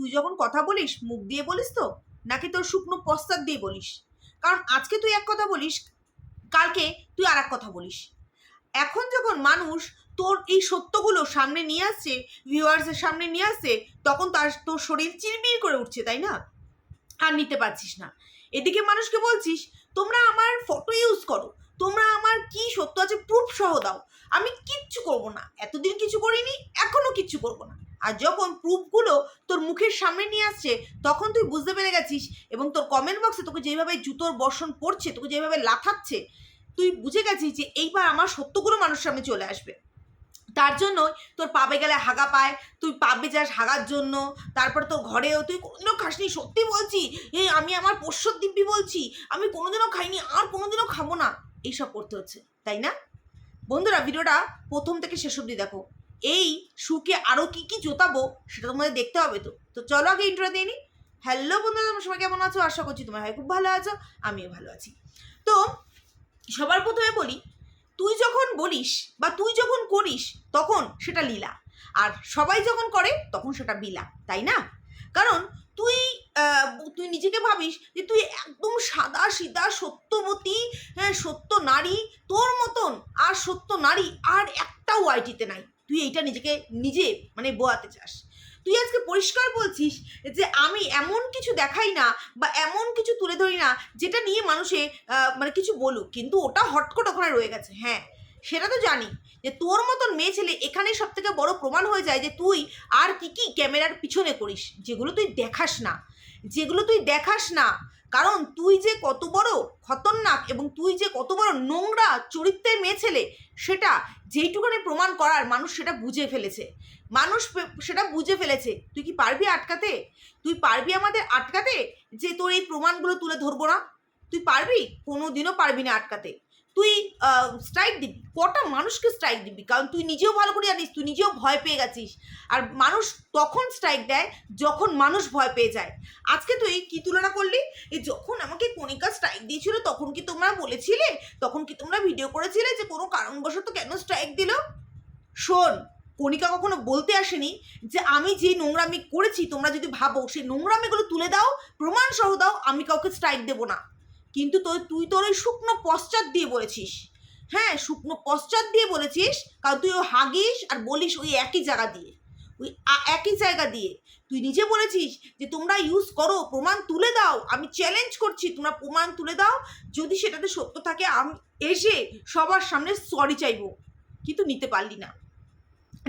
তুই যখন কথা বলিস, মুখ দিয়ে বলিস তো? নাকি তোর শুকনো পশ্চাৎ দিয়ে বলিস? কারণ আজকে তুই এক কথা বলিস, কালকে তুই আর এক কথা বলিস। এখন যখন মানুষ তোর এই সত্যগুলো সামনে নিয়ে আসছে ভিউয়ার্সের সামনে নিয়ে আসছে, তখন তার, তোর শরীর চিরবির করে উঠছে, তাই না? আর নিতে পারছিস না। এদিকে মানুষকে বলছিস, তোমরা আমার ফটো ইউজ করো। তোমরা আমার কি সত্য আছে প্রুফ সহ দাও। আমি কিচ্ছু করব না। এতদিন কিছু করিনি, এখনও কিচ্ছু করব না। আর যখন প্রুফগুলো তোর মুখের সামনে নিয়ে আসছে, তখন তুই বুঝতে পেরে গেছিস এবং তোর কমেন্ট বক্সে তোকে যেভাবে জুতোর বর্ষণ পড়ছে তোকে যেভাবে লাথাচ্ছে, তুই বুঝে গেছিস যে এইবার আমার সত্যগুলো মানুষের সামনে চলে আসবে। তার জন্য তোর পাবে গেলে হাগা পায়, তুই পাবে যাস হাগার জন্য, তারপর তোর ঘরেও তুই কোনোদিনও খাসনি, সত্যি বলছি, এই আমি আমার পোষ্য দিব্যি বলছি, আমি কোনোদিনও খাইনি, আর কোনোদিনও খাব না, এইসব করতে হচ্ছে, তাই না? বন্ধুরা, ভিডিওটা প্রথম থেকে শেষ অবধি দেখো। এই সুকে আরও কি কি জোতাবো সেটা তোমাদের দেখতে হবে তো। তো চলো আগে ইন্ট্রো দিয়ে নি। হ্যালো বন্ধুরা, তোমার সবাই কেমন আছো? আশা করছি তোমার ভাই খুব ভালো আছো, আমিও ভালো আছি। তো সবার প্রথমে বলি, তুই যখন বলিস বা তুই যখন করিস তখন সেটা লীলা, আর সবাই যখন করে তখন সেটা বিলা তাই না? কারণ তুই তুই নিজেকে ভাবিস যে তুই একদম সাদা সিধা সত্যবতী হ্যাঁ সত্য নারী, তোর মতন আর সত্য নারী আর একটাও আইটিতে নাই। তুই এইটা নিজেকে নিজে মানে বোয়াতে চাস। তুই আজকে পরিষ্কার বলছিস যে আমি এমন কিছু দেখাই না বা এমন কিছু তুলে ধরি না যেটা নিয়ে মানুষে মানে কিছু বলুক। কিন্তু ওটা হটকট ওখানে রয়ে গেছে। হ্যাঁ সেটা তো জানি যে তোর মতন মেয়ে ছেলে এখানেই সব থেকে বড় প্রমাণ হয়ে যায় যে তুই আর কি কি ক্যামেরার পিছনে করিস, যেগুলো তুই দেখাস না। যেগুলো তুই দেখাস না কারণ তুই যে কত বড় খতরনাক এবং তুই যে কত বড় নোংরা চরিত্রের মেয়ে ছেলে, সেটা যেইটুখানি প্রমাণ করার মানুষ সেটা বুঝে ফেলেছে। মানুষ সেটা বুঝে ফেলেছে। তুই কি পারবি আটকাতে? তুই পারবি আমাদের আটকাতে? যে তোর এই প্রমাণগুলো তুলে ধরবো না? তুই পারবি? কোনো দিনও পারবি না আটকাতে। তুই স্ট্রাইক দিবি। কটা মানুষকে স্ট্রাইক দিবি? কারণ তুই নিজেও ভালো করে জানিস, তুই নিজেও ভয় পেয়ে গেছিস। আর মানুষ তখন স্ট্রাইক দেয় যখন মানুষ ভয় পেয়ে যায়। আজকে তুই কি তুলনা করলি? এই যখন আমাকে কণিকা স্ট্রাইক দিয়েছিল, তখন কি তোমরা বলেছিলে? তখন কি তোমরা ভিডিও করেছিলে যে কোনো কারণবশত কেন স্ট্রাইক দিল? শোন, কণিকা কখনো বলতে আসেনি যে আমি যে নোংরামি করেছি, তোমরা যদি ভাবো, সেই নোংরামিগুলো তুলে দাও প্রমাণ সহ দাও, আমি কাউকে স্ট্রাইক দেবো না। কিন্তু তো তুই তোর ওই শুকনো পশ্চাৎ দিয়ে বলেছিস। হ্যাঁ শুকনো পশ্চাৎ দিয়ে বলেছিস, কারণ তুই ও হাগিস আর বলিস ওই একই জায়গা দিয়ে। ওই একই জায়গা দিয়ে। তুই নিজে বলেছিস যে তোমরা ইউজ করো, প্রমাণ তুলে দাও, আমি চ্যালেঞ্জ করছি, তোমরা প্রমাণ তুলে দাও, যদি সেটাতে সত্য থাকে, আমি এসে সবার সামনে সরি চাইব। কিন্তু নিতে পারলি না।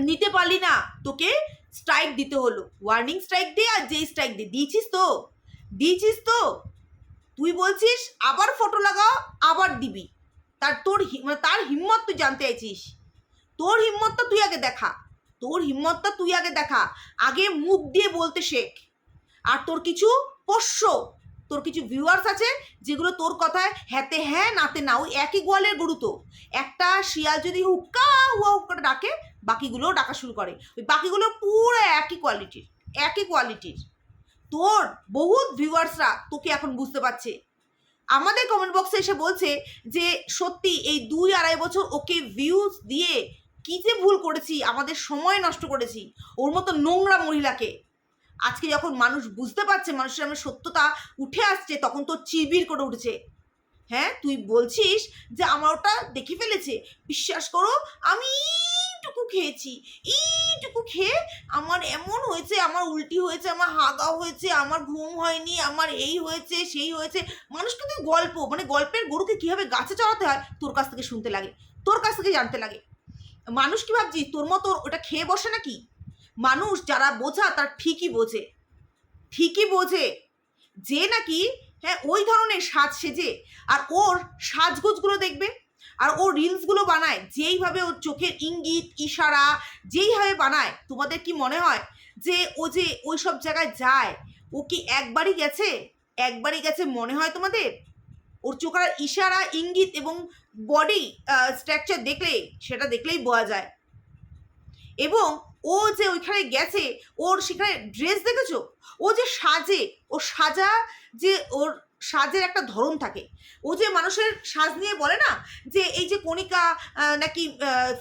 নিতে পারলি না, তোকে স্ট্রাইক দিতে হলো। ওয়ার্নিং স্ট্রাইক দে আর যেই স্ট্রাইক দে, দিয়েছিস তো? দিয়েছিস তো? তুই বলছিস আবার ফটো লাগাও, আবার দিবি। তার তোর মানে তার হিম্মত তুই জানতে চাইছিস। তোর হিম্মতটা তুই আগে দেখা। তোর হিম্মতটা তুই আগে দেখা। আগে মুখ দিয়ে বলতে শেখ। আর তোর কিছু পোষ্য, তোর কিছু ভিউয়ার্স আছে যেগুলো তোর কথায় হ্যাতে হ্যাঁ নাতে না, ওই একই গোয়ালের গরু তো। একটা শিয়াল যদি হুক্কা, হুয়া হুক্কা ডাকে, বাকিগুলোও ডাকা শুরু করে। ওই বাকিগুলো পুরো একই কোয়ালিটির একই কোয়ালিটির তোর বহুত ভিউয়ার্সরা তোকে এখন বুঝতে পারছে। আমাদের কমেন্ট বক্সে এসে বলছে যে, সত্যি এই দুই আড়াই বছর ওকে ভিউজ দিয়ে কী যে ভুল করেছি, আমাদের সময় নষ্ট করেছি, ওর মতো নোংরা মহিলাকে। আজকে যখন মানুষ বুঝতে পারছে, মানুষের আমার সত্যতা উঠে আসছে, তখন তো চিবির করে উঠেছে। হ্যাঁ তুই বলছিস যে, আমার ওটা দেখে ফেলেছে? বিশ্বাস করো, আমি এইটুকু খেয়েছি, এইটুকু খেয়ে আমার এমন হয়েছে, আমার উল্টি হয়েছে, আমার হাগা হয়েছে, আমার ঘুম হয়নি, আমার এই হয়েছে, সেই হয়েছে। মানুষ কিন্তু গল্প মানে গল্পের গরুকে কীভাবে গাছে চড়াতে হয়, তোর কাছ থেকে শুনতে লাগে, তোর কাছ থেকে জানতে লাগে। মানুষ কি ভাবছি, তোর মতো ওটা খেয়ে বসে নাকি? মানুষ যারা বোঝা, তার ঠিকই বোঝে ঠিকই বোঝে যে নাকি হ্যাঁ ওই ধরনের সাজ সেজে, আর ওর সাজগোজগুলো দেখবে আর ও রিলসগুলো বানায়, যেইভাবে ওর চোখের ইঙ্গিত, ইশারা, যেইভাবে বানায়, তোমাদের কি মনে হয় যে ও যে ওই সব জায়গায় যায়, ও কি একবারই গেছে? একবারই গেছে মনে হয় তোমাদের? ওর চোখের ইশারা, ইঙ্গিত এবং বডি স্ট্রাকচার দেখলে, সেটা দেখলেই বোঝা যায়। এবং ও যে ওইখানে গেছে, ওর সেখানে ড্রেস দেখেছ? ও যে সাজে, ও সাজা যে ওর সাজের একটা ধরন থাকে। ও যে মানুষের সাজ নিয়ে বলে না যে এই যে কণিকা নাকি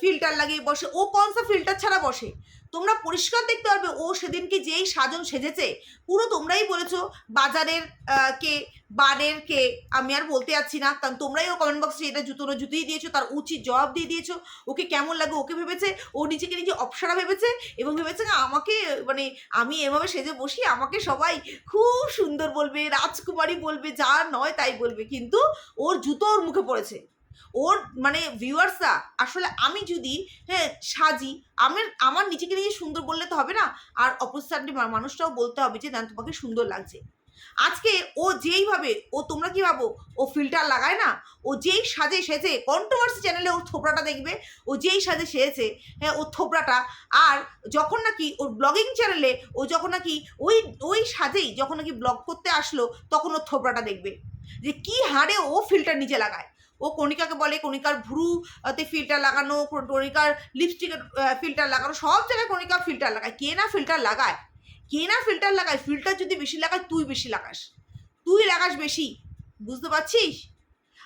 ফিল্টার লাগিয়ে বসে, ও কনসা ফিল্টার ছাড়া বসে? তোমরা পরিষ্কার দেখতে পারবে, ও সেদিনকে যেই সাজন সেজেছে, পুরো তোমরাই বলেছ বাজারের কে বারের কে, আমি আর বলতে যাচ্ছি না, কারণ তোমরাই ও কমেন্ট বক্সে এটা জুতো জুতোই দিয়েছ, তার উচিত জবাব দিয়ে দিয়েছ, ওকে কেমন লাগে ওকে ভেবেছে, ও নিজেকে নিজে অপসরা ভেবেছে, এবং ভেবেছে যে আমাকে মানে আমি এভাবে সেজে বসি, আমাকে সবাই খুব সুন্দর বলবে, রাজকুমারী বলবে, যা নয় তাই বলবে, কিন্তু ওর জুতো ওর মুখে পড়েছে। ওর মানে ভিউয়ার্সরা আসলে আমি যদি হ্যাঁ সাজি, আমার আমার নিজেকে নিজে সুন্দর বললে তো হবে না? আর অপোজিট মানুষটাও বলতে হবে যে না তোমাকে সুন্দর লাগছে। আজকে ও যেইভাবে, ও তোমরা কি ভাবো? ও ফিল্টার লাগায় না? ও যেই সাজে সেজে কন্ট্রোভার্সি চ্যানেলে ওর থোবড়াটা দেখবে? ও যেই সাজে সেজেছে হ্যাঁ ওর থোবড়াটা আর যখন নাকি ওর ব্লগিং চ্যানেলে ও যখন নাকি ওই ওই সাজেই যখন নাকি ব্লগ করতে আসলো, তখন ওর থোবড়াটা দেখবে। যে কি হারে ও ফিল্টার নিচে লাগায়। ও কণিকাকে বলে, কণিকার ভ্রুতে ফিল্টার লাগানো কণিকার লিপস্টিকের ফিল্টার লাগানো, সব জায়গায় কণিকা ফিল্টার লাগায়। কে না ফিল্টার লাগায়? কে না ফিল্টার লাগায়? ফিল্টার যদি বেশি লাগায়, তুই বেশি লাগাস। তুই লাগাস বেশি। বুঝতে পারছিস?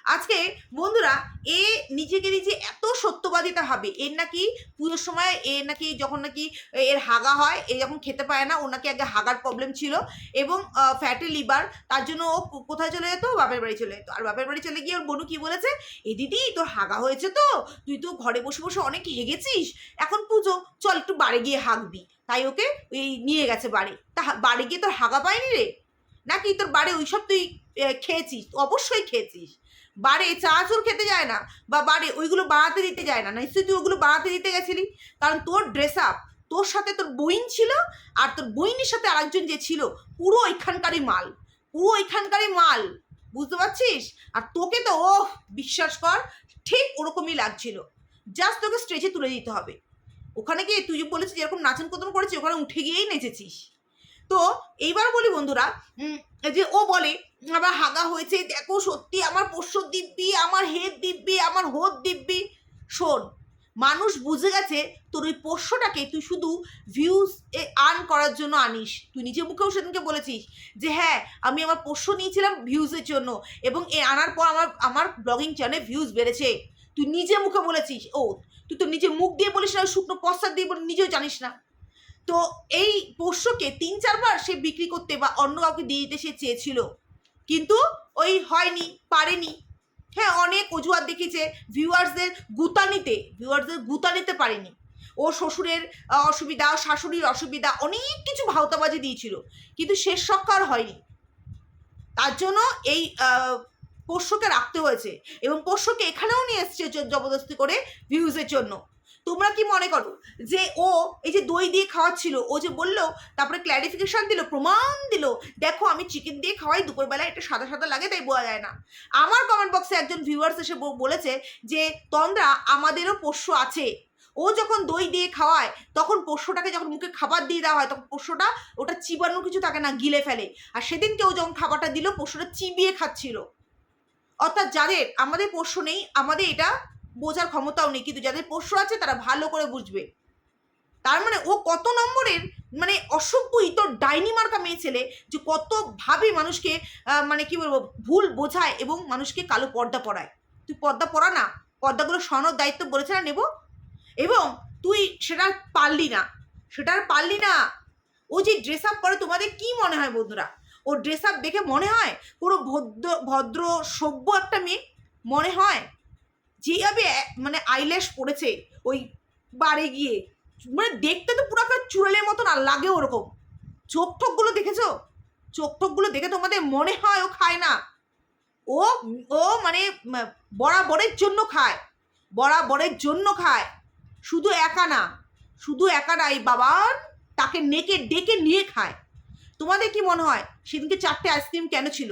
আজকে বন্ধুরা, এ নিজেকে নিজে এত সত্যবাদিতা হবে এর নাকি পুজোর সময় এর নাকি যখন নাকি এর হাগা হয়, এ যখন খেতে পায় না, ওর নাকি আগে হাগার প্রবলেম ছিল এবং ফ্যাটি লিভার তার জন্য ও কোথায় চলে যেত? বাপের বাড়ি চলে যেত। আর বাপের বাড়ি চলে গিয়ে ওর বনু কি বলেছে? এ দিদি, তোর হাগা হয়েছে তো? তুই তো ঘরে বসে বসে অনেক হেগেছিস। এখন পুজো, চল একটু বাড়ি গিয়ে হাগবি। তাই ওকে এই নিয়ে গেছে বাড়ি। তা বাড়ি গিয়ে তোর হাগা পায়নি রে? নাকি তোর বাড়ি ওইসব তুই খেয়েছিস? অবশ্যই খেয়েছিস। বাড়ি চানাচুর খেতে যায় না বা বাড়ি ওইগুলো বাড়াতে দিতে যায় না। নিশ্চয়ই তুই ওগুলো বাড়াতে দিতে গেছিলি। কারণ তোর ড্রেস আপ তোর সাথে তোর বইন ছিল আর তোর বইনের সাথে আরেকজন যে ছিল, পুরো ওইখানকারই মাল। পুরো ওইখানকারই মাল। বুঝতে পারছিস? আর তোকে তো ও বিশ্বাস কর, ঠিক ওরকমই লাগছিল। জাস্ট তোকে স্টেজে তুলে দিতে হবে। ওখানে গিয়ে তুই যে বলেছিস যেরকম নাচন কদম করেছিস, ওখানে উঠে গিয়েই নেচেছিস। তো, এইবার বলি বন্ধুরা যে ও বলে আমার হাগা হয়েছে। দেখো সত্যি আমার পোষ্য দিব্যি, আমার হেড দিব্যি, আমার হোদ দিব্যি। শোন, মানুষ বুঝে গেছে তোর ওই পোষ্যটাকে তুই শুধু ভিউজ এ আর্ন করার জন্য আনিস। তুই নিজে মুখেও সেদিনকে বলেছিস যে হ্যাঁ আমি আমার পোষ্য নিয়েছিলাম ভিউজের জন্য এবং এ আনার পর আমার আমার ব্লগিং চ্যানেলে ভিউজ বেড়েছে। তুই নিজে মুখে বলেছিস, ও, তুই তো নিজে মুখ দিয়ে বলিস না শুকনো পশ্চাৎ দিয়ে বলে, নিজেও জানিস না। তো এই পোষ্যকে তিন চারবার সে বিক্রি করতে বা অন্য কাউকে দিয়ে দিতে সে চেয়েছিল। কিন্তু ওই হয়নি, পারেনি। হ্যাঁ অনেক অজুহাত দেখিয়েছে ভিউয়ার্সদের গুতানিতে ভিউয়ার্সদের গুতানিতে পারেনি। ও শ্বশুরের অসুবিধা, শাশুড়ির অসুবিধা, অনেক কিছু ভাওতাবাজি দিয়েছিল। কিন্তু শেষ সক্কার হয়নি। তার জন্য এই পোষ্যকে রাখতে হয়েছে এবং পোষ্যকে এখানেও নিয়ে এসছে জবরদস্তি করে ভিউজের জন্য। তোমরা কি মনে করো যে ও এই যে দই দিয়ে খাওয়াচ্ছিল, ও যে বলল, তারপরে ক্ল্যারিফিকেশন দিল, প্রমাণ দিল, দেখো আমি চিকেন দিয়ে খাওয়াই দুপুরবেলা এটা সাদা সাদা লাগে, তাই বোঝা যায় না। আমার কমেন্ট বক্সে একজন ভিউয়ার্স এসে বলেছে যে তন্দ্রা আমাদেরও পোষ্য আছে। ও যখন দই দিয়ে খাওয়ায়, তখন পোষ্যটাকে যখন মুখে খাবার দিয়ে দেওয়া হয়, তখন পোষ্যটা ওটা চিবানোর কিছু থাকে না, গিলে ফেলে। আর সেদিনকে ও যখন খাবারটা দিল, পোষ্যটা চিবিয়ে খাচ্ছিল। অর্থাৎ যাদের, আমাদের পোষ্য নেই, আমাদের এটা বোঝার ক্ষমতাও নেই, কিন্তু যাদের পোষ্য আছে তারা ভালো করে বুঝবে। তার মানে ও কত নম্বরের মানে অসভ্য ইতর ডাইনি মার্কা মেয়ে ছেলে যে কত ভাবে মানুষকে মানে কি বলব, ভুল বোঝায় এবং মানুষকে কালো পর্দা পরায়। তুই পর্দা পরা না, পর্দাগুলো সরানোর দায়িত্ব বলেছে না নেব? এবং তুই সেটা পারলি না, সেটা আর পারলি না। ও যে ড্রেস আপ করে তোমাদের কি মনে হয় বন্ধুরা? ও ড্রেস আপ দেখে মনে হয় পুরো ভদ্র ভদ্র, সভ্য একটা মেয়ে? মনে হয়? যেভাবে মানে আইল্যাশ পড়েছে ওই বারে গিয়ে মানে দেখতে তো পুরো একটা চুড়ালের মতন আর লাগে ওরকম। চোখ ঠোকগুলো দেখেছ? চোখ ঠোকগুলো দেখে তোমাদের মনে হয় ও খায় না। ও ও মানে বরাবরের জন্য খায়। বরাবরের জন্য খায়। শুধু একা না, শুধু একা না, এই বাবার তাকে নেকে ডেকে নিয়ে খায়। তোমাদের কি মনে হয়? সেদিনকে চারটে আইসক্রিম কেন ছিল?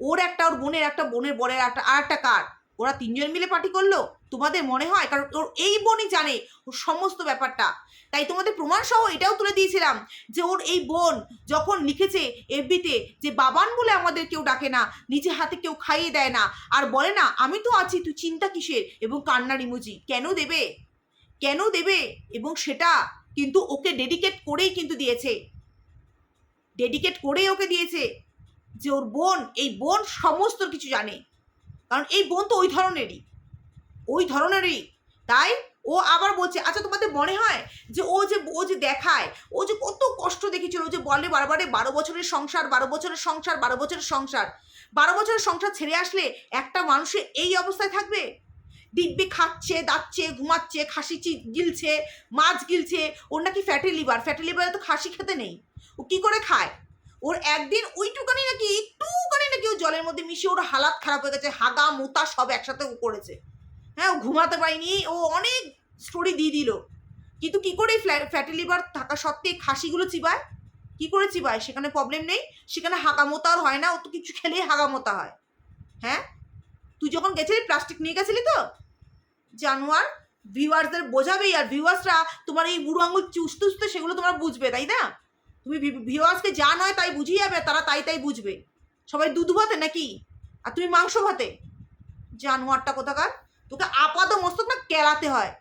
ওর একটা, ওর বোনের একটা, বোনের বরের একটা, আর একটা কার? ওরা তিনজন মিলে পার্টি করল? তোমাদের মনে হয়? কারণ ওর এই বোনই জানে ওর সমস্ত ব্যাপারটা। তাই তোমাদের প্রমাণ সহ এটাও তুলে দিয়েছিলাম যে ওর এই বোন যখন লিখেছে এফবিতে যে বাবান বলে আমাদের কেউ ডাকে না, নিজে হাতে কেউ খাইয়ে দেয় না, আর বলে না, আমি তো আছি, তুই চিন্তা কিসের? এবং কান্নার ইমোজি কেন দেবে? কেন দেবে? এবং সেটা কিন্তু ওকে ডেডিকেট করেই কিন্তু দিয়েছে। ডেডিকেট করেই ওকে দিয়েছে যে ওর বোন, এই বোন সমস্ত কিছু জানে। কারণ এই বোন তো ওই ধরনেরই। ওই ধরনেরই। তাই ও আবার বলছে আচ্ছা তোমাদের মনে হয় যে ও যে ও যে দেখায়, ও যে কত কষ্ট দেখেছিল ও যে বলে বারবারে বারো বছরের সংসার, বারো বছরের সংসার, বারো বছরের সংসার, বারো বছরের সংসার ছেড়ে আসলে একটা মানুষের এই অবস্থায় থাকবে? দিব্যি খাচ্ছে, দাচ্ছে, ঘুমাচ্ছে, খাসি চি- গিলছে, মাছ গিলছে, ওর নাকি ফ্যাটি লিভার ফ্যাটি লিভারে তো খাসি খেতে নেই। ও কি করে খায়? ওর একদিন ওইটুকানি নাকি একটুখানি নাকি ও জলের মধ্যে মিশিয়ে ওর হালাত খারাপ হয়ে গেছে, হাগা, মোতা সব একসাথে ও করেছে। হ্যাঁ ও ঘুমাতে পারিনি, ও অনেক স্টোরি দিয়ে দিল। কিন্তু কি করে ফ্যাটি লিভার থাকা সত্ত্বে খাসিগুলো চিবায়? কি করে চিবায়? সেখানে প্রবলেম নেই, সেখানে হাগামোতা আর হয় না, ও তো কিছু খেলেই হাগামোতা হয়। হ্যাঁ? তুই যখন গেছিলি প্লাস্টিক নিয়ে গেছিলি তো? জানোয়ার ভিউয়ার্সদের বোঝাবেই, আর ভিউয়ার্সরা তোমার এই বুড়ো আঙুল চুষতে সেগুলো তোমরা বুঝবে, তাই না? তুমি ভিউয়ার্সকে যা নয় তাই বুঝিয়ে যাবে, তারা তাই তাই বুঝবে। সবাই দুধ ভাতে নাকি? আর তুমি মাংস ভাতে? জানোয়ারটা কোথাকার? তোকে আপাত মস্তক না কেলাতে হয়,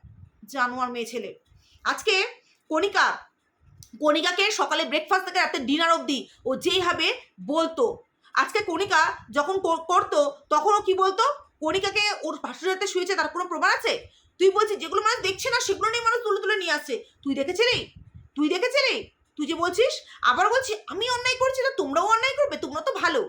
জানোয়ার মেয়ে ছেলে। আজকে কণিকা, কণিকাকে সকালে ব্রেকফাস্ট থেকে রাতে ডিনার অবধি ও যেইভাবে বলতো, আজকে কণিকা যখন করতো তখন ও কি বলতো? কণিকাকে ওর ভাসুর হাতে শুয়েছে, তার কোনো প্রমাণ আছে? তুই বলছিস যেগুলো মানুষ দেখছে না, সেগুলো নিয়ে মানুষ তুলে তুলে নিয়ে আসছে তুই দেখেছিলি? তুই দেখেছিলি? তুই যে বলছিস, আবার বলছি, আমি অন্যায় করছি তো তোমরাও অন্যায় করবে, তোমরা তো ভালো।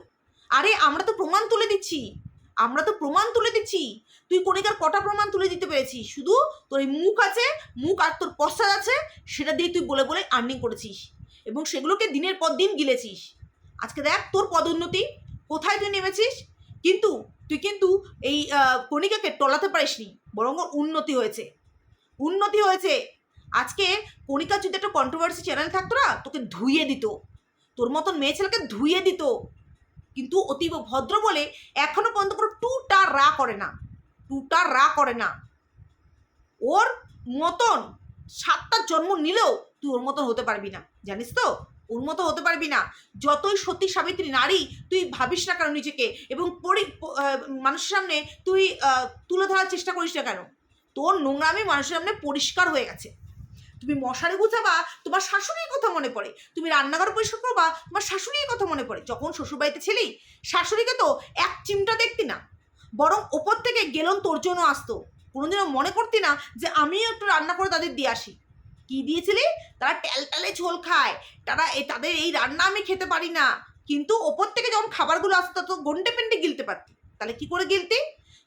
আরে, আমরা তো প্রমাণ তুলে দিচ্ছি। আমরা তো প্রমাণ তুলে দিচ্ছি। তুই কণিকার কটা প্রমাণ তুলে দিতে পেরেছিস শুধু তোর এই মুখ আছে, মুখ আর তোর পশ্চাৎ আছে, সেটা দিয়ে তুই বলে বলে আর্নিং করেছিস। এবং সেগুলোকে দিনের পর দিন গিলেছিস। আজকে দেখ তোর পদোন্নতি, কোথায় তুই নেমেছিস? কিন্তু, তুই কিন্তু এই কণিকাকে টলাতে পারিসনি, বরং উন্নতি হয়েছে। উন্নতি হয়েছে। আজকে কণিকার যদি একটা কন্ট্রোভার্সি চ্যানেল থাকতো না, তোকে ধুইয়ে দিত। তোর মতন মেয়ে ছেলেকে ধুইয়ে দিত। কিন্তু অতীব ভদ্র বলে এখনও পর্যন্ত কোনো টুটা রা করে না। টুটা রা করে না। ওর মতন সাতটা জন্ম নিলেও তুই ওর মতন হতে পারবি না। জানিস তো? ওর মতো হতে পারবি না। যতই সতী সাবিত্রী নারী, তুই ভাবিস না কেন নিজেকে? এবং পরি মানুষের সামনে তুই তুলে ধরার চেষ্টা করিস না কেন? তোর নোংরামি মানুষের সামনে পরিষ্কার হয়ে গেছে। তুমি মশারি গুছাবা তোমার শাশুড়ির কথা মনে পড়ে। তুমি রান্নাঘর পরিষ্কার করবা, তোমার শাশুড়ির কথা মনে পড়ে। যখন শ্বশুরবাড়িতে ছিলি, শাশুড়িকে তো এক চিমটা দেখতি না। বরং ওপর থেকে গেলন, তোর জন্য আসতো। কোনোদিনও মনে করতি না যে আমিও একটু রান্না করে তাদের দিয়ে আসি। কি দিয়েছিলি? তারা ট্যালটালে ঝোল খায়। তারা এই তাদের এই রান্না আমি খেতে পারি না। কিন্তু ওপর থেকে যখন খাবারগুলো আসতো তো গন্ডে পেন্টে গিলতে পারতি। তাহলে কি করে গিলতি?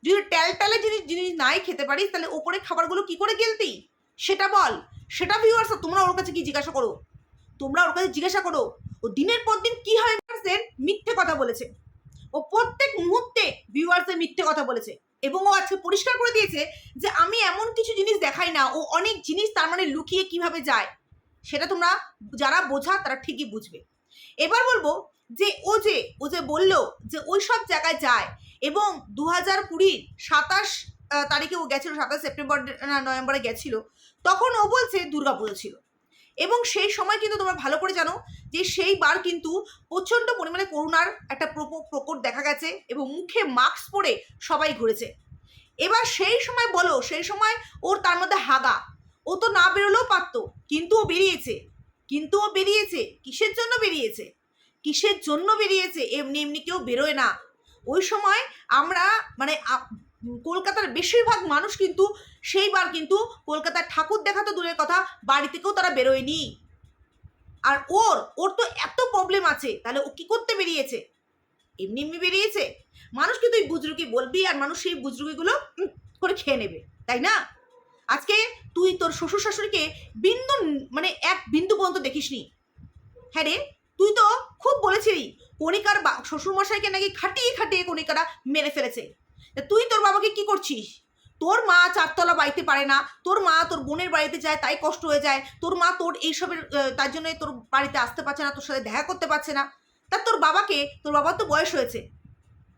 যদি ট্যালটালে জিনিস জিনিস নাই খেতে পারিস, তাহলে ওপরে খাবারগুলো কি করে গিলতি? সেটা বল। সেটা ভিউয়ার্স তোমরা ওর কাছে কি জিজ্ঞাসা করো? তোমরা ওর কাছে জিজ্ঞাসা করো, ও দিনের পর দিন কীভাবে ভিউয়ার্সের মিথ্যে কথা বলেছে। ও প্রত্যেক মুহূর্তে ভিউয়ার্সের মিথ্যে কথা বলেছে। এবং ও আজকে পরিষ্কার করে দিয়েছে যে আমি এমন কিছু জিনিস দেখাই না, ও অনেক জিনিস তার মানে লুকিয়ে কীভাবে যায়, সেটা তোমরা যারা বোঝা তারা ঠিকই বুঝবে। এবার বলব যে ও যে ও যে বলল যে ওই সব জায়গায় যায় এবং দু হাজার কুড়ির সাতাশ তারিখে ও গেছিল, সাতাশ সেপ্টেম্বর, না, নভেম্বরে গেছিল। তখন ও বলছে, দুর্গাপুজো ছিল। এবং সেই সময় কিন্তু তোমরা ভালো করে জানো যে সেই বার কিন্তু প্রচণ্ড পরিমাণে করোনার একটা প্রকট দেখা গেছে এবং মুখে মাস্ক পরে সবাই ঘুরেছে। এবার সেই সময় বলো, সেই সময় ওর তার মধ্যে হাগা। ও তো না বেরোলেও পারতো, কিন্তু ও বেরিয়েছে। কিন্তু ও বেরিয়েছে, কিসের জন্য বেরিয়েছে? কিসের জন্য বেরিয়েছে? এমনি এমনি কেউ বেরোয় না। ওই সময় আমরা মানে কলকাতার বেশিরভাগ মানুষ কিন্তু সেইবার কিন্তু কলকাতার ঠাকুর দেখা তো দূরের কথা, বাড়ি থেকেও তারা বেরোয়নি। আর ওর ওর তো এত প্রবলেম আছে, তাহলে ও কি করতে বেরিয়েছে? এমনি এমনি বেরিয়েছে। মানুষকে তুই বুজরুকি বলবি আর মানুষ সেই বুজরুকিগুলো করে খেয়ে নেবে, তাই না? আজকে তুই তোর শ্বশুর শাশুড়িকে বিন্দু মানে এক বিন্দু পর্যন্ত দেখিসনি। হ্যাঁ রে, তুই তো খুব বলেছিলি, কণিকার বা, শ্বশুরমশাইকে নাকি খাটিয়ে খাটিয়ে কণিকারা মেরে ফেলেছে। তুই তোর বাবাকে কি করছিস? তোর মা চারতলা বাড়িতে পারে না, তোর মা তোর বোনের বাড়িতে যায়, তাই কষ্ট হয়ে যায়, তোর মা তোর এইসবের তার জন্য তোর বাড়িতে আসতে পারছে না, তোর সাথে দেখা করতে পারছে না। তা তোর বাবাকে, তোর বাবার তো বয়স হয়েছে।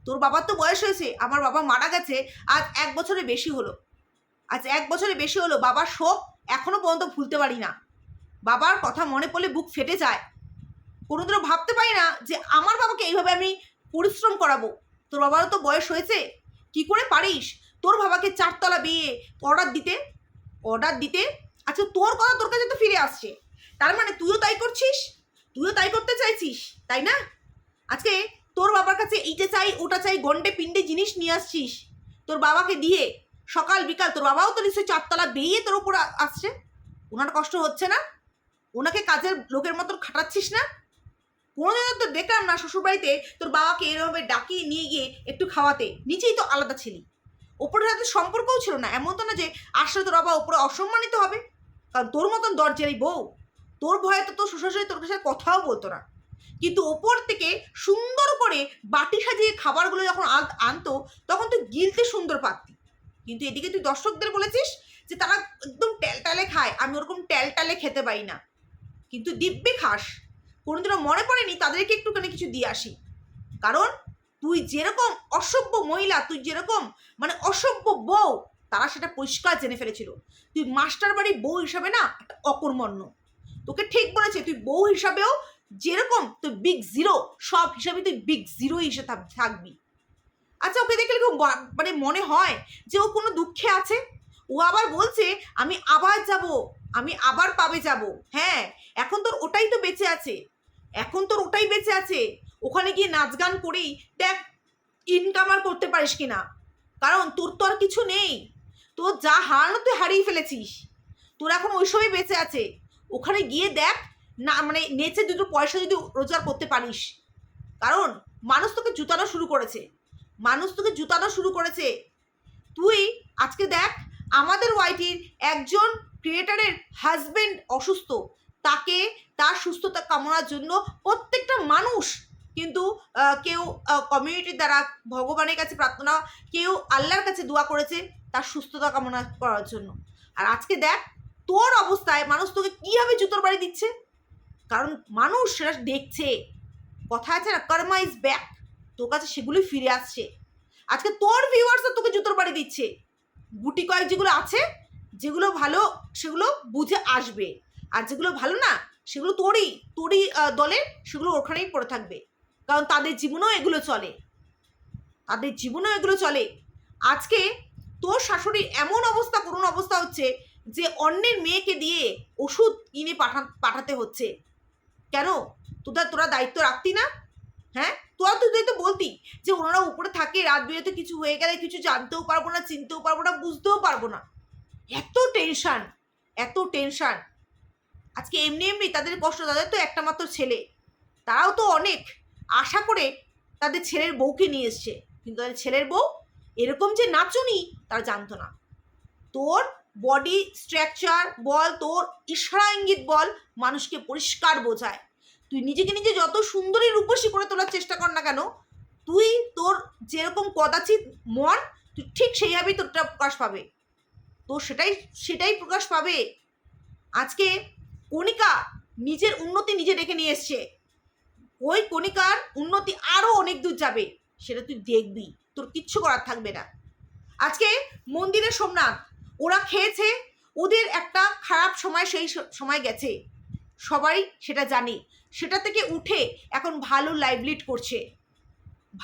তোর বাবার তো বয়স হয়েছে, আমার বাবা মারা গেছে, আজ এক বছরে বেশি হলো। আজ এক বছরে বেশি হলো, বাবার শোক এখনও পর্যন্ত ভুলতে পারি না। বাবার কথা মনে পড়লে বুক ফেটে যায়। কোনোদিনও ভাবতে পারি না যে আমার বাবাকে এইভাবে আমি পরিশ্রম করাবো। তোর বাবারও তো বয়স হয়েছে? কি করে পারিস? তোর বাবাকে চারতলা বিয়ে অর্ডার দিতে অর্ডার দিতে আচ্ছা তোর কথা তোর কাছে তো ফিরে আসছে। তার মানে তুইও তাই করছিস? তুইও তাই করতে চাইছিস, তাই না? আজকে তোর বাবার কাছে এইটা চাই, ওটা চাই গন্ডে পিণ্ডে জিনিস নিয়ে আসছিস। তোর বাবাকে দিয়ে সকাল বিকাল, তোর বাবাও তো নিশ্চয়ই চারতলা বেরিয়ে তোর উপর আসছে। ওনার কষ্ট হচ্ছে না? ওনাকে কাজের লোকের মতন খাটাচ্ছিস না? কোনোদিনও তো দেখলাম না শ্বশুরবাড়িতে তোর বাবাকে এরকমভাবে ডাকিয়ে নিয়ে গিয়ে একটু খাওয়াতে। নিচেই তো আলাদা ছিলি। ওপরের সাথে সম্পর্কও ছিল না। এমন তো না যে আসলে তোর বাবা ওপরে অসম্মানিত হবে। কারণ তোর মতন দরজারি বউ, তোর ভয়ে তো তোর শ্বশুরশাশুড়ি তোর সাথে কথাও বলতো না। কিন্তু ওপর থেকে সুন্দর করে বাটি সাজিয়ে খাবারগুলো যখন আন- আনতো, তখন তুই গিলতে সুন্দর পারতি। কিন্তু এদিকে তুই দর্শকদের বলেছিস যে তারা একদম ট্যালটালে খায়। আমি ওরকম ট্যালটালে খেতে পারি না। কিন্তু দিব্যি খাস। কোনোদিনও মনে পড়েনি তাদেরকে একটুখানি কিছু দিয়ে আসি। কারণ তুই যেরকম অসভ্য মহিলা, তুই যেরকম মানে অসভ্য বউ, তারা সেটা পরিষ্কার জেনে ফেলেছিল। তুই মাস্টার বাড়ির বউ হিসাবে না একটা অকর্মণ্য। তোকে ঠিক বলেছে, তুই বউ হিসাবেও যেরকম তুই বিগ জিরো সব হিসাবে তুই বিগ জিরো হিসেবে থাকবি। আচ্ছা ওকে দেখলে খুব মানে মনে হয় যে ও কোনো দুঃখে আছে? ও আবার বলছে, আমি আবার যাব, আমি আবার পাবে যাব। হ্যাঁ এখন তোর ওটাই তো বেঁচে আছে। এখন তোর ওটাই বেঁচে আছে। ওখানে গিয়ে নাচ গান করেই দেখ ইনকাম আর করতে পারিস কিনা। কারণ তোর তো আর কিছু নেই। তোর যা হারানো তুই হারিয়ে ফেলেছিস। তোর এখন ওইসবই বেঁচে আছে। ওখানে গিয়ে দেখ না মানে নেচে দুটো পয়সা যদি রোজগার করতে পারিস। কারণ মানুষ তোকে জুতানো শুরু করেছে। মানুষ তোকে জুতানো শুরু করেছে। তুই আজকে দেখ, আমাদের ওয়াইটির একজন ক্রিয়েটারের হাজবেন্ড অসুস্থ। তাকে তার সুস্থতা কামনার জন্য প্রত্যেকটা মানুষ কিন্তু কেউ কমিউনিটির দ্বারা ভগবানের কাছে প্রার্থনা, কেউ আল্লাহর কাছে দোয়া করেছে তার সুস্থতা কামনা করার জন্য। আর আজকে দেখ, তোর অবস্থায় মানুষ তোকে কীভাবে জুতোর বাড়ি দিচ্ছে? কারণ মানুষ সেটা দেখছে। কথা আছে না কর্মা ইজ ব্যাক তোর কাছে সেগুলোই ফিরে আসছে। আজকে তোর ভিউয়ার্সরা তোকে জুতোর বাড়ি দিচ্ছে। গুটি কয়েক যেগুলো আছে, যেগুলো ভালো, সেগুলো বুঝে আসবে। আর যেগুলো ভালো না সেগুলো তোরই তোরই দলের, সেগুলো ওখানেই পড়ে থাকবে। কারণ তাদের জীবনেও এগুলো চলে। তাদের জীবনেও এগুলো চলে। আজকে তোর শাশুড়ির এমন অবস্থা, করুণ অবস্থা হচ্ছে যে অন্যের মেয়েকে দিয়ে ওষুধ কিনে পাঠা, পাঠাতে হচ্ছে। কেন? তোরা তোরা দায়িত্ব রাখতি না? হ্যাঁ? তোরা তুই তো বলতি যে ওনারা উপরে থাকে, রাত বিরেতে কিছু হয়ে গেলে কিছু জানতেও পারব না, চিনতেও পারব না, বুঝতেও পারব না। এত টেনশন এত টেনশন। আজকে এমনি এমনি তাদের কষ্ট, তাদের তো একটা মাত্র ছেলে। তারাও তো অনেক। আশা করে তাদের ছেলের বউকে নিয়ে এসছে। কিন্তু তাদের ছেলের বউ এরকম যে নাচুনি, তারা জানতো না। তোর বডি স্ট্রাকচার বল, তোর ইশারা ইঙ্গিত বল মানুষকে পরিষ্কার বোঝায়। তুই নিজেকে নিজে যত সুন্দরী রূপসী করে তোলার চেষ্টা কর না কেন, তুই তোর যেরকম কদাচিৎ মন, তুই ঠিক সেইভাবেই তোরটা প্রকাশ পাবে। তোর সেটাই সেটাই প্রকাশ পাবে। আজকে কণিকা নিজের উন্নতি নিজে ডেকে নিয়ে এসছে। ওই কণিকার উন্নতি আরও অনেক দূর যাবে, সেটা তুই দেখবি, তোর কিচ্ছু করার থাকবে না। আজকে মন্দিরে সোমনাথ, ওরা খেয়েছে, ওদের একটা খারাপ সময় সেই সময় গেছে। সবাই সেটা জানে, সেটা থেকে উঠে এখন ভালো লাইভ লিড করছে।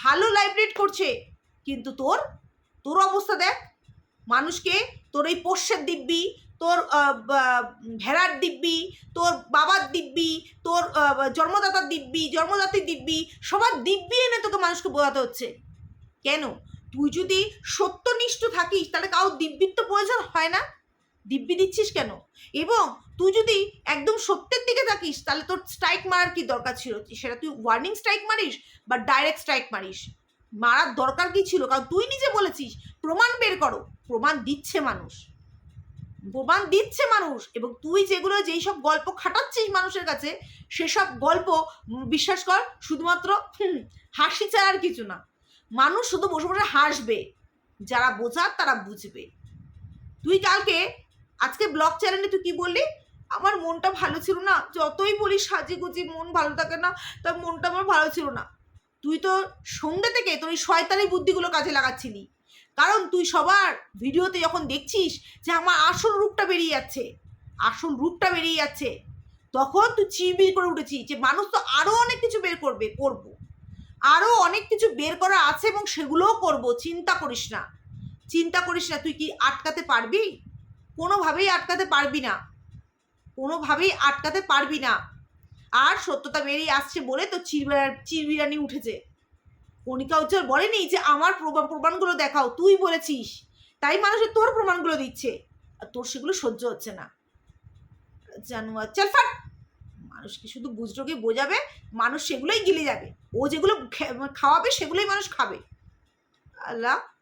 ভালো লাইভ লিড করছে, কিন্তু তোর তোর অবস্থা দেখ। মানুষকে তোর এই পোষ্যের দিব্যি তোর ভেড়ার দিব্যি, তোর বাবার দিব্যি, তোর জন্মদাতার দিব্যি জন্মদাতির দিব্যি, সবার দিব্যি এনে তোকে মানুষকে বোঝাতে হচ্ছে। কেন? তুই যদি সত্যনিষ্ঠ থাকিস, তাহলে কারও দিব্যির তো প্রয়োজন হয় না? দিব্যি দিচ্ছিস কেন? এবং তুই যদি একদম সত্যের দিকে থাকিস, তাহলে তোর স্ট্রাইক মারার কি দরকার ছিল? সেটা তুই ওয়ার্নিং স্ট্রাইক মারিস বা ডাইরেক্ট স্ট্রাইক মারিস? মারার দরকার কি ছিল? কারণ তুই নিজে বলেছিস, প্রমাণ বের করো, প্রমাণ দিচ্ছে মানুষ। প্রমাণ দিচ্ছে মানুষ এবং তুই যেগুলো যেই সব গল্প খাটাচ্ছিস মানুষের কাছে, সেসব গল্প বিশ্বাস কর, শুধুমাত্র হাসি ছাড়া আর কিছু না। মানুষ শুধু বসে বসে হাসবে। যারা বোঝার তারা বুঝবে। তুই কালকে, আজকে ব্লগ চ্যানেলে তুই কি বললি? আমার মনটা ভালো ছিল না। যতই বলি সাজি গুজি মন ভালো থাকে না, তার মনটা আমার ভালো ছিল না। তুই তো সন্ধ্যে থেকে তোর এই শয়তানি বুদ্ধিগুলো কাজে লাগাচ্ছিলি। কারণ তুই সবার ভিডিওতে যখন দেখছিস যে আমার আসল রূপটা বেরিয়ে যাচ্ছে, আসল রূপটা বেরিয়ে যাচ্ছে, তখন তুই চিবির করে উঠেছিস যে মানুষ তো আরও অনেক কিছু বের করবে, করব। আরও অনেক কিছু বের করা আছে এবং সেগুলোও করব, চিন্তা করিস না। চিন্তা করিস না, তুই কি আটকাতে পারবি? কোনোভাবেই আটকাতে পারবি না। কোনোভাবেই আটকাতে পারবি না। আর সত্যতা বেরিয়ে আসছে বলে তো চিরবিরা চিরবিরানি উঠেছে। কণিকা উজ্জ্বল বলেনি যে আমার প্রমাণ প্রমাণগুলো দেখাও, তুই বলেছিস। তাই মানুষের তোর প্রমাণগুলো দিচ্ছে। আর তোর সেগুলো সহ্য হচ্ছে না। জানুয়ার, চল ফাট। মানুষকে শুধু গুজরোগে বোঝাবে? মানুষ সেগুলোই গিলে যাবে। ও যেগুলো খাওয়াবে সেগুলোই মানুষ খাবে। আল্লাহ।